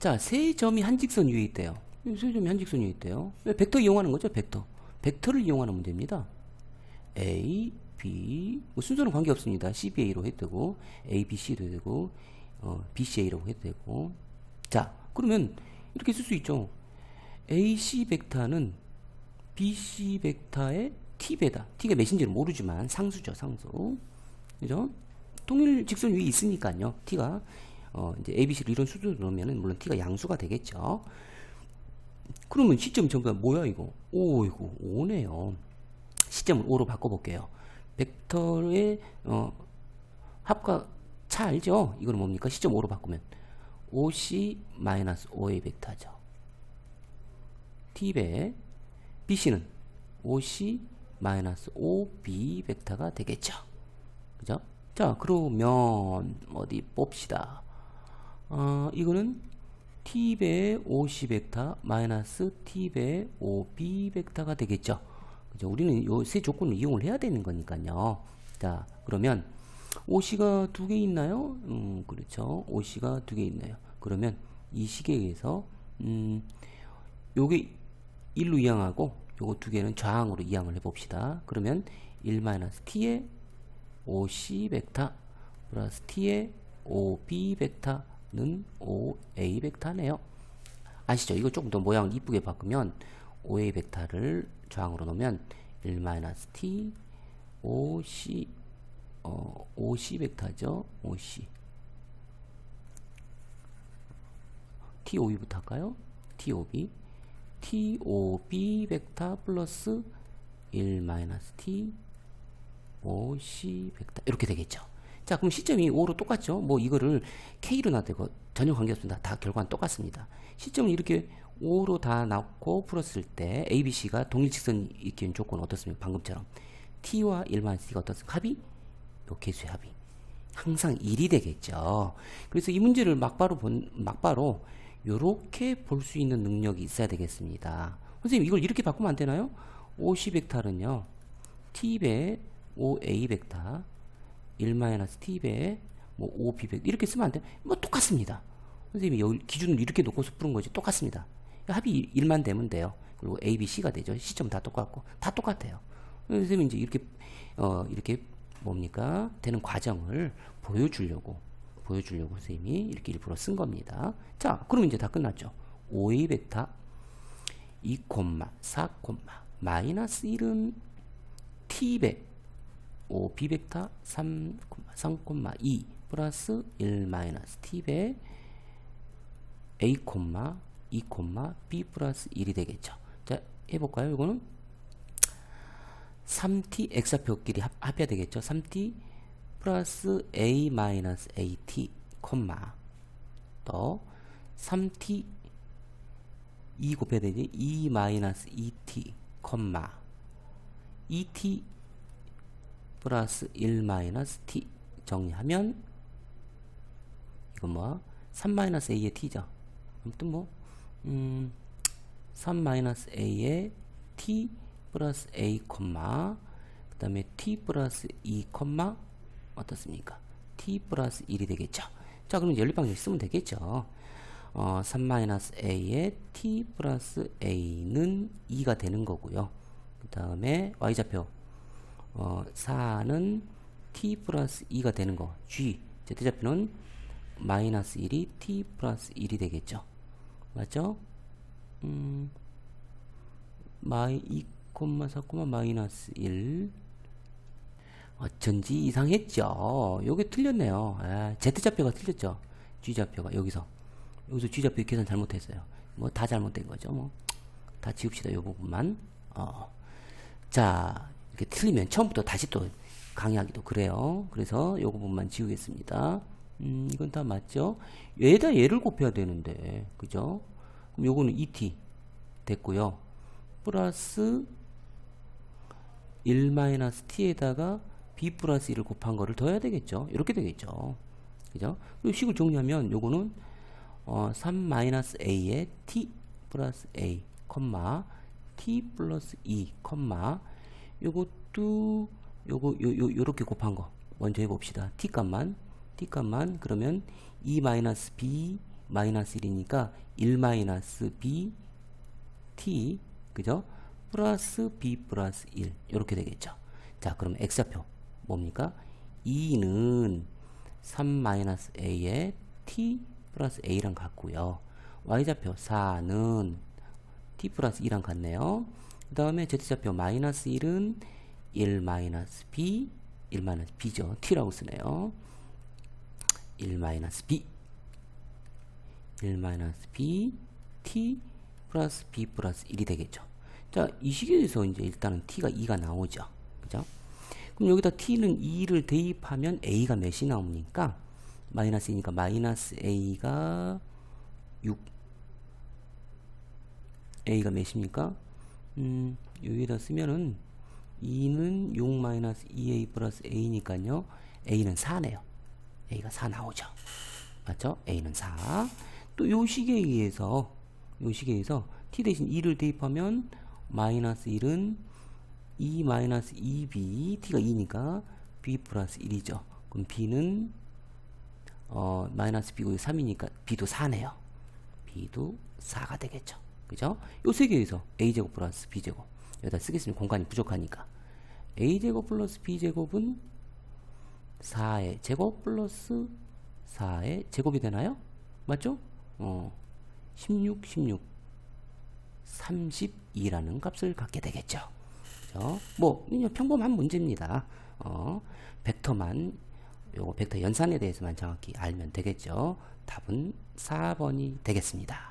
자, 세 점이 한 직선 위에 있대요. 세 점이 한 직선 위에 있대요. 왜 벡터 이용하는 거죠? 벡터. 벡터를 이용하는 문제입니다. A, B, 뭐 순서는 관계없습니다. CBA로 해도 되고, A, B, C도 해도 되고, 어, BCA라고 해도 되고. 자, 그러면 이렇게 쓸 수 있죠. AC 벡터는 BC 벡터의 T배다. T가 몇인지는 모르지만 상수죠, 상수. 그죠? 동일 직선 위에 있으니까요. T가 어, 이제 ABC를 이런 수준으로 넣으면은 물론 T가 양수가 되겠죠. 그러면 시점 전부 다 뭐야 이거? 오 이거 5네요. 시점을 5로 바꿔볼게요. 벡터의 어, 합과 차 알죠? 이거는 뭡니까? 시점 5로 바꾸면 5C-5의 벡터죠. T배 BC는 5C-5B 벡터가 되겠죠. 그죠? 자, 그러면 어디 봅시다. 어, 이거는 t배 5c 벡터 마이너스 t배 5b 벡터가 되겠죠. 그죠? 우리는 요 세 조건을 이용을 해야 되는 거니까요. 자, 그러면 5c가 두 개 있나요? 음, 그렇죠. 5c가 두 개 있나요? 그러면 이 시계에서 음, 요게 1로 이항하고 요거 두 개는 좌항으로 이항을 해 봅시다. 그러면 1-t의 5c 벡터 플러스 t의 5b 벡터 는 5a 벡터네요. 아시죠? 이거 조금 더 모양을 이쁘게 바꾸면 5a 벡터를 좌항으로 놓으면 1-t 5c 어, 5c 벡터죠. 5c t5b부터 할까요? t5b t5b 벡터 플러스 1-t 5c 벡터 이렇게 되겠죠. 자, 그럼 시점이 5로 똑같죠? 뭐 이거를 K로 놔두고 전혀 관계없습니다. 다 결과는 똑같습니다. 시점을 이렇게 5로 다 넣고 풀었을 때 A, B, C가 동일직선이 있기는 조건 어떻습니까? 방금처럼 T와 1-T가 어떻습니까? 합이? 요 개수의 합이 항상 1이 되겠죠. 그래서 이 문제를 막바로 본, 막바로 요렇게 볼 수 있는 능력이 있어야 되겠습니다. 선생님 이걸 이렇게 바꾸면 안 되나요? 50 벡터는요. T배 5A 벡터 1-T배 뭐 5B 벡터 이렇게 쓰면 안 돼? 뭐 똑같습니다. 선생님이 여기 기준을 이렇게 놓고서 푸는 거지 똑같습니다. 합이 1만 되면 돼요. 그리고 A, B, C가 되죠. 시점 다 똑같고 다 똑같아요. 선생님이 이제 이렇게 어 이렇게 뭡니까 되는 과정을 보여주려고 보여주려고 선생님이 이렇게 일부러 쓴 겁니다. 자, 그럼 이제 다 끝났죠. 5A 벡터 2, 4, 마이너스 1은 T배 5B 벡터 3, 3,2 플러스 1 마이너스 T배 A, 2, B 플러스 1이 되겠죠. 자, 해볼까요? 이거는 3t x좌표끼리 합, 합해야 되겠죠. 3t 플러스 a 마이너스 at 콤마 또 3t 2 곱해야 되지 2 마이너스 2t 콤마 2t 플러스 1 마이너스 t 정리하면 이건 뭐야 3 마이너스 a의 t죠 아무튼 뭐 음, 3 마이너스 a의 t 플러스 a 콤마 그 다음에 t 플러스 2 콤마 어떻습니까? t 플러스 1이 되겠죠. 자 그럼 연립방정 쓰면 되겠죠. 어, 3 마이너스 a의 t 플러스 a는 2가 되는 거고요. 그 다음에 y좌표 어, 4는 t 플러스 2가 되는 거 g z좌표는 마이너스 1이 t 플러스 1이 되겠죠. 맞죠? 음, 마이 2 4, 마이너스 1 어쩐지 이상했죠. 요게 틀렸네요. 아, Z좌표가 틀렸죠. G좌표가 여기서 여기서 G좌표 계산 잘못했어요. 뭐 다 잘못된 거죠. 뭐 다 지웁시다. 요 부분만. 어. 자 이렇게 틀리면 처음부터 다시 또 강의하기도 그래요. 그래서 요 부분만 지우겠습니다. 음, 이건 다 맞죠? 얘에다 얘를 곱해야 되는데 그죠? 그럼 요거는 ET 됐고요. 플러스 1-t에다가 b 플러스 1을 곱한 거를 더해야 되겠죠. 이렇게 되겠죠. 그죠? 그리고 식을 정리하면 요거는 어, 3-a의 t 플러스 a, 콤마 t 플러스 2, 콤마 요것도 요거 요, 요 요렇게 곱한 거 먼저 해 봅시다. t 값만 t 값만 그러면 2 마이너스 b 마이너스 1이니까 1 마이너스 b t 그죠? 플러스 b 플러스 1 이렇게 되겠죠. 자 그럼 x좌표 뭡니까? 2는 3 마이너스 a에 t 플러스 a랑 같고요. y좌표 4는 t 플러스 2랑 같네요. 그 다음에 z좌표 마이너스 1은 1 마이너스 b 1 마이너스 b죠. t라고 쓰네요. 1 마이너스 b 1 마이너스 b t 플러스 b 플러스 1이 되겠죠. 자, 이 식에서 이제 일단은 t가 2가 나오죠. 그죠? 그럼 여기다 t는 2를 대입하면 a가 몇이 나옵니까? 마이너스이니까 마이너스 a가 6 a가 몇입니까? 음, 여기다 쓰면은 2는 6 마이너스 2a 플러스 a니까요. a는 4네요. a가 4 나오죠. 맞죠? a는 4. 또 요 식에 의해서 요 식에 의해서 t 대신 2를 대입하면 마이너스 1은 2 마이너스 2b t가 2니까 b 플러스 1이죠. 그럼 b는 어, 마이너스 b고 3이니까 b도 4네요. b도 4가 되겠죠. 그죠? 요 세 개에서 a제곱 플러스 b제곱 여기다 쓰겠으면 공간이 부족하니까 a제곱 플러스 b제곱은 4의 제곱 플러스 4의 제곱이 되나요? 맞죠? 어, 16, 16, 32라는 값을 갖게 되겠죠. 그죠? 뭐, 그냥 평범한 문제입니다. 어, 벡터만, 요거 벡터 연산에 대해서만 정확히 알면 되겠죠. 답은 4번이 되겠습니다.